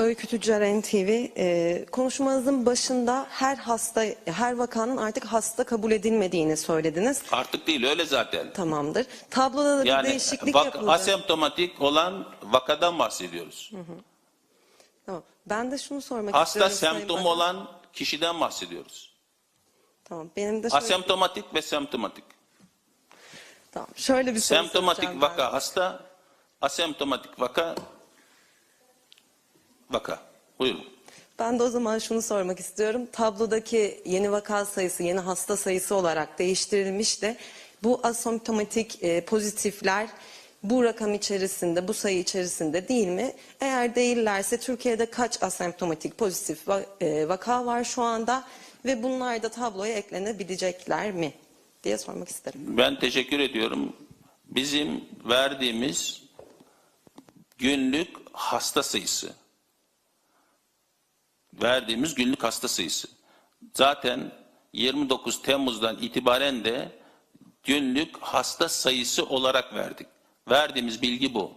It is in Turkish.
Öykü Tüccar NTV e, konuşmanızın başında her hasta, her vakanın artık hasta kabul edilmediğini söylediniz. Artık değil öyle zaten. Tamamdır. Tabloda da bir Yani değişiklik vak- yapıldı. asemptomatik olan vakadan bahsediyoruz. Tamam. Ben de şunu sormak Hasta istiyorum. Sayın semptomu olan kişiden bahsediyoruz. Tamam. Benim de şöyle, Asemptomatik ve semptomatik. tamam. şöyle bir soru Semptomatik soracağım ben. vaka hasta, asemptomatik vaka vaka. Buyurun. Ben de o zaman şunu sormak istiyorum. Tablodaki yeni vaka sayısı, yeni hasta sayısı olarak değiştirilmiş de bu asomptomatik e, pozitifler bu rakam içerisinde, bu sayı içerisinde değil mi? Eğer değillerse Türkiye'de kaç asemptomatik pozitif e, vaka var şu anda ve bunlar da tabloya eklenebilecekler mi? diye sormak isterim. Ben teşekkür ediyorum. Bizim verdiğimiz günlük hasta sayısı. Verdiğimiz günlük hasta sayısı. Zaten 29 Temmuz'dan itibaren de günlük hasta sayısı olarak verdik. Verdiğimiz bilgi bu.